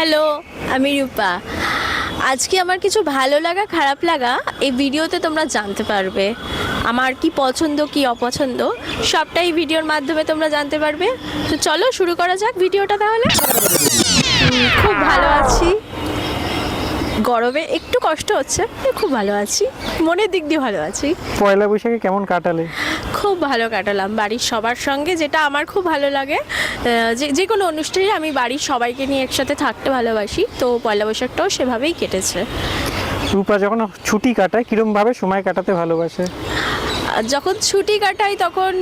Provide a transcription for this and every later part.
Hello, আমি রূপা। আজকে আমার কিছু ভালো লাগা, খারাপ লাগা, এই ভিডিওতে তোমরা জানতে পারবে। আমার কি পছন্দ, কি অপছন্দ, সবটাই ভিডিওর মাধ্যমে তোমরা জানতে পারবে। তো চলো শুরু করা যাক ভিডিওটা তাহলে। খুব ভালো আছি। গরমে একটু কষ্ট হচ্ছে খুব ভালো আছি। মনের দিক দিয়ে ভালো আছি। পয়লা বৈশাখে কেমন কাটালে? খুব ভালো কাটালাম বাড়ির সবার সঙ্গে যেটা আমার খুব ভালো লাগে। যে যে কোনো অনুষ্ঠানে আমি বাড়ির সবাইকে নিয়ে একসাথে থাকতে ভালোবাসি তো পয়লা বৈশাখটাও সেভাবেই কেটেছে। রূপা যখন ছুটি কাটায় কীরমভাবে সময় কাটাতে ভালোবাসে? যখন ছুটি কাটাই তখন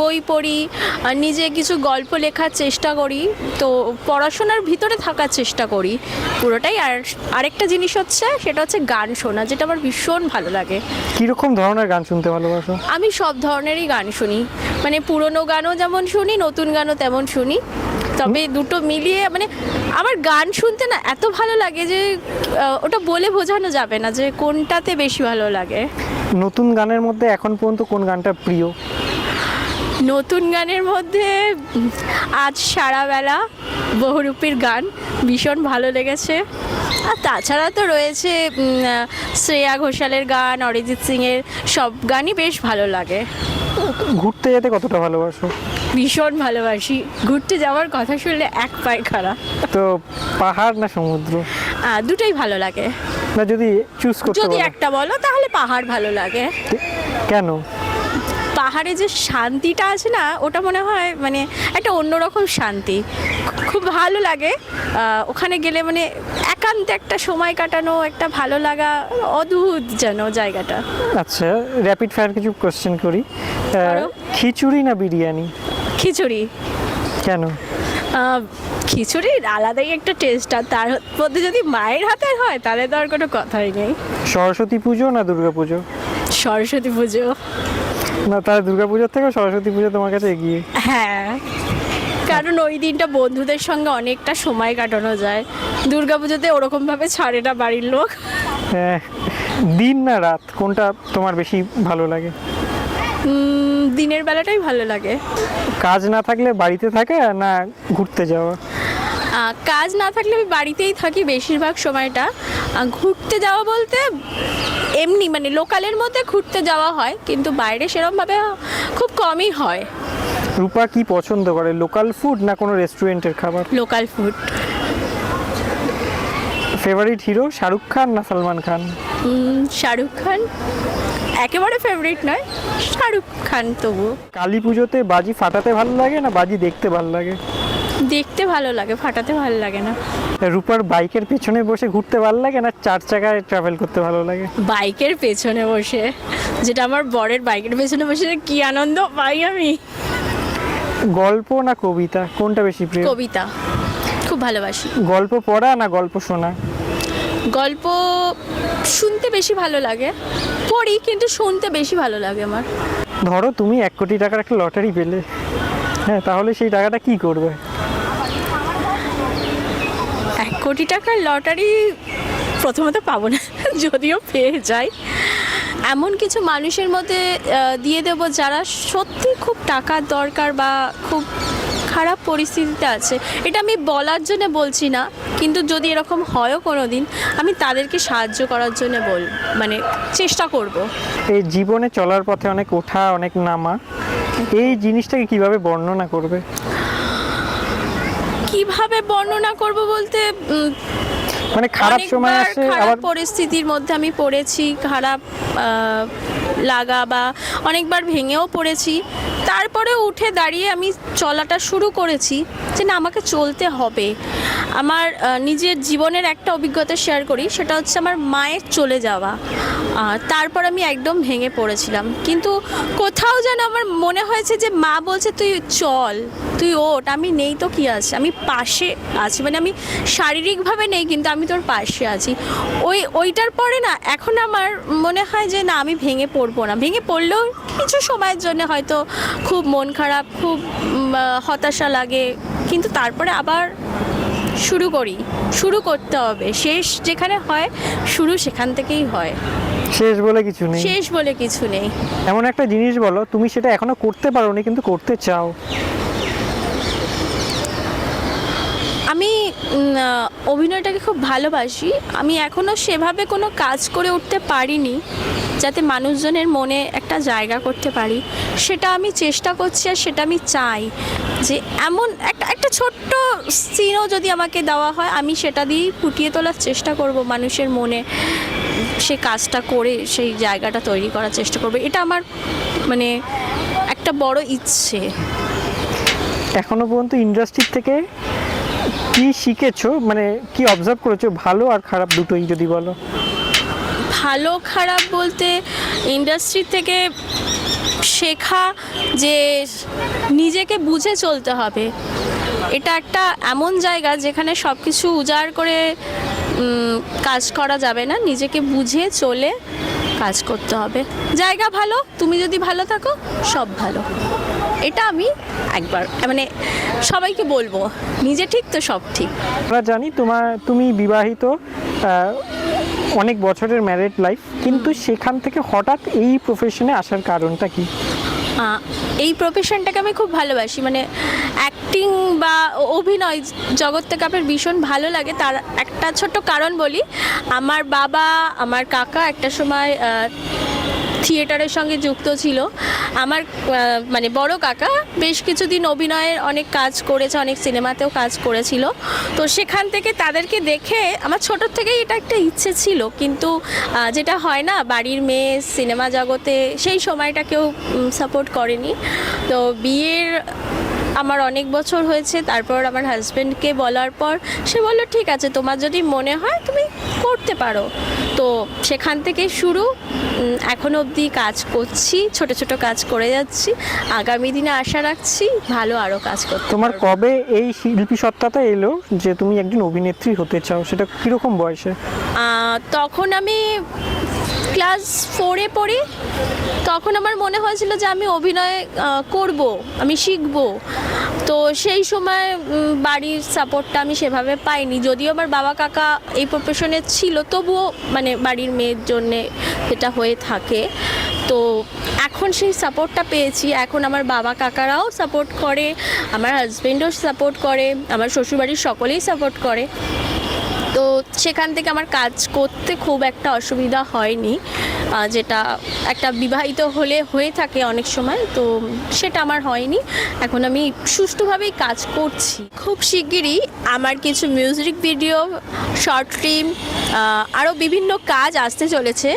বই পড়ি আর নিজে কিছু গল্প লেখার চেষ্টা করি তো পড়াশোনার ভিতরে থাকার চেষ্টা করি পুরোটাই। আর আরেকটা জিনিস হচ্ছে সেটা হচ্ছে গান শোনা যেটা আমার ভীষণ ভালো লাগে। কীরকম ধরনের গান শুনতে ভালোবাসো? আমি সব ধরনেরই গান শুনি। মানে পুরনো গানও যেমন শুনি নতুন গানও তেমন শুনি। তবে দুটো মিলিয়ে মানে আমার গান শুনতে না এত ভালো লাগে যে ওটা বলে বোঝানো যাবে না যে কোনটাতে বেশি ভালো লাগে। নতুন গানের মধ্যে এখন পর্যন্ত কোন গানটা প্রিয়? নতুন গানের মধ্যে আজ সারাবেলা বহুরূপীর গান ভীষণ ভালো লেগেছে। আর তাছাড়া তো রয়েছে শ্রেয়া ঘোষালের গান অরিজিৎ সিংয়ের সব গানই বেশ ভালো লাগে। ঘুরতে যেতে কতটা ভালোবাসো? ভীষণ ভালোবাসি। ঘুরতে যাওয়ার কথা শুনলে এক পায়ে খারাপ তো পাহাড় না সমুদ্র? দুটোই ভালো লাগে। না যদি চুজ করতে যদি একটা বলো তাহলে পাহাড় ভালো লাগে। কেন? পাহাড়ে যে শান্তিটা আছে না ওটা মনে হয় মানে একটা অন্যরকম শান্তি। খুব ভালো লাগে। ওখানে গেলে মানে একান্ত একটা সময় কাটানো একটা ভালো লাগা অদ্ভুত যেন জায়গাটা। আচ্ছা র্যাপিড ফায়ার কিছু কোশ্চেন করি। খিচুড়ি না বিরিয়ানি? খিচুড়ি। কেন? খিচুড়ির আলাদাই একটা টেস্ট আর তার মধ্যে যদি মায়ের হাতের হয় তাহলে তো আর কোনো কথাই নেই। সরস্বতী পুজো না দুর্গা পুজো? সরস্বতী পুজো। না তাহলে দুর্গা পুজোর থেকে সরস্বতী পুজো তোমার কাছে এগিয়ে। হ্যাঁ। কারণ ওই দিনটা বন্ধুদের সঙ্গে অনেকটা সময় কাটানো যায়। দুর্গা দুর্গাপুজোতে ওরকমভাবে ছাড়ে না বাড়ির লোক। হ্যাঁ, দিন না রাত কোনটা তোমার বেশি ভালো লাগে? দিনের বেলাটাই ভালো লাগে। কাজ না থাকলে বাড়িতে থাকে না ঘুরতে যাওয়া? কাজ না থাকলে আমি বাড়িতেই থাকি বেশিরভাগ সময়টা। ঘুরতে যাওয়া বলতে এমনি মানে লোকালের মধ্যে ঘুরতে যাওয়া হয় কিন্তু বাইরে সেরমভাবে খুব কমই হয়। রূপা কি পছন্দ করে লোকাল ফুড না কোনো রেস্টুরেন্টের খাবার? Local food favourite hero Shahrukh Khan না সালমান খান? শাহরুখ খান একেবারে ফেভারিট নয় শাহরুখ খান তবু কালী পুজোতে বাজি ফাটাতে ভালো লাগে না বাজি দেখতে ভালো লাগে? দেখতে ভালো লাগে ফাটাতে ভালো লাগে না। রূপার বাইকের পেছনে বসে ঘুরতে ভালো লাগে না চার চাকায় ট্রাভেল করতে ভালো লাগে? বাইকের পেছনে বসে যেটা আমার বরের বাইকের পেছনে বসে কি আনন্দ পাই আমি। গল্প না কবিতা? কোনটা বেশি প্রিয়? কবিতা খুব ভালোবাসি। গল্প পড়া না গল্প শোনা? গল্প শুনতে বেশি ভালো লাগে পড়ি কিন্তু শুনতে বেশি ভালো লাগে আমার। ধরো তুমি এক কোটি টাকার একটা লটারি পেলে হ্যাঁ তাহলে সেই টাকাটা কি করবে? কোটি টাকার লটারি প্রথমত পাবো না, যদিও পেয়ে যাই। এমন কিছু মানুষের মধ্যে দিয়ে দেবো যারা সত্যি খুব টাকার দরকার বা খুব খারাপ পরিস্থিতিতে আছে। এটা আমি বলার জন্য বলছি না, কিন্তু যদি এরকম হয়ও কোনো দিন আমি তাদেরকে সাহায্য করার জন্য বল মানে চেষ্টা করব। এই জীবনে চলার পথে অনেক ওঠা, অনেক নামা, এই জিনিসটাকে কীভাবে বর্ণনা করবে? কীভাবে বর্ণনা করব বলতে মানে খারাপ সময় আসে খারাপ পরিস্থিতির মধ্যে আমি পড়েছি খারাপ আহ, লাগা বা অনেকবার ভেঙেও পড়েছি। তারপরে উঠে দাঁড়িয়ে আমি চলাটা শুরু করেছি যে না, আমাকে চলতে হবে। আমার নিজের জীবনের একটা অভিজ্ঞতা শেয়ার করি, সেটা হচ্ছে আমার মায়ের চলে যাওয়া। তারপর আমি একদম ভেঙে পড়েছিলাম। কিন্তু কোথাও যেন আমার মনে হয়েছে যে মা বলছে, তুই চল, তুই ওট আমি নেই তো কি আছে? আমি পাশে আছি। মানে আমি শারীরিকভাবে নেই, কিন্তু আমি তোর পাশে আছি। ওই, ওইটার পরে না, এখন আমার মনে হয় যে না, আমি ভেঙে পড়ব। না। ভেঙে পড়লেও কিছু সময়ের জন্য হয়তো খুব মন খারাপ খুব হতাশা লাগে। কিন্তু তারপরে আবার শুরু করি। শুরু করতে হবে। শেষ যেখানে হয় শুরু সেখান থেকেই হয়। শেষ বলে কিছু নেই। শেষ বলে কিছু নেই। এমন একটা জিনিস বলো তুমি সেটা এখনও করতে পারোনি কিন্তু করতে চাও। আমি অভিনয়টাকে খুব ভালোবাসি। আমি এখনও সেভাবে কোনো কাজ করে উঠতে পারিনি। যাতে মানুষজনের মনে একটা জায়গা করতে পারি। সেটা আমি চেষ্টা করছি আর সেটা আমি চাই যে এমন একটা একটা ছোট্ট সিনও যদি আমাকে দেওয়া হয়, আমি সেটা দিয়েই ফুটিয়ে তোলার চেষ্টা করব মানুষের মনে। সে কাজটা করে সেই জায়গাটা তৈরি করার চেষ্টা করব। এটা আমার মানে একটা বড় ইচ্ছে। এখনও পর্যন্ত ইন্ডাস্ট্রি থেকে কি শিখেছো? মানে কি অবজার্ভ করেছ? ভালো আর খারাপ দুটোই যদি বলো। ভালো খারাপ বলতে ইন্ডাস্ট্রি থেকে শেখা যে নিজেকে বুঝে চলতে হবে। এটা একটা এমন জায়গা যেখানে সব কিছু উজাড় করে কাজ করা যাবে না। নিজেকে বুঝে চলে কাজ করতে হবে। জায়গা ভালো, তুমি যদি ভালো থাকো, সব ভালো। এটা আমি একবার মানে সবাইকে বলব, নিজে ঠিক তো সব ঠিক। আমরা জানি তোমার, তুমি বিবাহিত অনেক বছরের ম্যারিড লাইফ কিন্তু সেখান থেকে হঠাৎ এই প্রফেশনে আসার কারণটা কি? এই প্রফেশনটাকে আমি খুব ভালোবাসি। মানে অ্যাক্টিং বা অভিনয় জগৎ থেকে আমার ভীষণ ভালো লাগে। তার একটা ছোট্ট কারণ বলি আমার বাবা আমার কাকা একটা সময় থিয়েটারের সঙ্গে যুক্ত ছিল। আমার মানে বড় কাকা বেশ কিছুদিন অভিনয়ের অনেক কাজ করেছে, অনেক সিনেমাতেও কাজ করেছিল। তো সেখান থেকে তাদেরকে দেখে আমার ছোটোর থেকেই এটা একটা ইচ্ছে ছিল। কিন্তু যেটা হয় না, বাড়ির মেয়ে সিনেমা জগতে সেই সময়টা কেউ সাপোর্ট করেনি। তো বিয়ের আমার অনেক বছর হয়েছে তারপর আমার হাজব্যান্ডকে বলার পর সে বলল ঠিক আছে তোমার যদি মনে হয় তুমি করতে পারো। তো সেখান থেকে শুরু এখনও অবধি কাজ করছি ছোট ছোট কাজ করে যাচ্ছি। আগামী দিনে আশা রাখছি ভালো আরও কাজ করতে তোমার কবে এই শিল্পী সত্তাটা এলো যে তুমি একজন অভিনেত্রী হতে চাও? সেটা কীরকম বয়সে? তখন আমি ক্লাস ফোরে পড়ি, তখন আমার মনে হয়েছিল যে আমি অভিনয় করব, আমি শিখব। তো সেই সময় বাড়ির সাপোর্টটা আমি সেভাবে পাইনি। যদিও আমার বাবা কাকা এই প্রফেশনে ছিল, তবুও মানে বাড়ির মেয়ের জন্যে এটা হয়ে থাকে। তো এখন সেই সাপোর্টটা পেয়েছি। এখন আমার বাবা কাকারাও সাপোর্ট করে, আমার হাজব্যান্ডও সাপোর্ট করে, আমার শ্বশুরবাড়ির সকলেই সাপোর্ট করে। সেখান থেকে আমার কাজ করতে খুব একটা অসুবিধা হয়নি যেটা একটা বিবাহিত হলে হয়ে থাকে অনেক সময়, তো সেটা আমার হয়নি। এখন আমি সুষ্ঠুভাবেই কাজ করছি। খুব শিগগিরই আমার কিছু মিউজিক ভিডিও শর্ট ফিল্ম আরও বিভিন্ন কাজ আসতে চলেছে।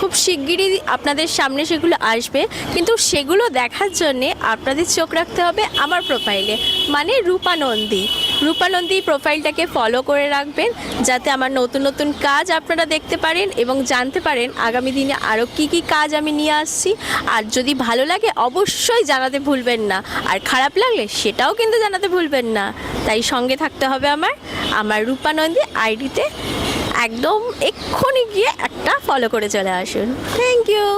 খুব শিগগিরই আপনাদের সামনে সেগুলো আসবে, কিন্তু সেগুলো দেখার জন্যে আপনাদের চোখ রাখতে হবে আমার প্রোফাইলে মানে রূপানন্দী। রূপানন্দী প্রোফাইলটাকে ফলো করে রাখবেন, যাতে আমার নতুন নতুন কাজ আপনারা দেখতে পারেন এবং জানতে পারেন আগামী দিনে আরও কি কি কাজ আমি নিয়ে আসছি। আর যদি ভালো লাগে অবশ্যই জানাতে ভুলবেন না, আর খারাপ লাগলে সেটাও কিন্তু জানাতে ভুলবেন না। তাই সঙ্গে থাকতে হবে আমার আমার রূপানন্দী আইডিতে একদম এক্ষুনি গিয়ে একটা ফলো করে চলে আসুন। Thank you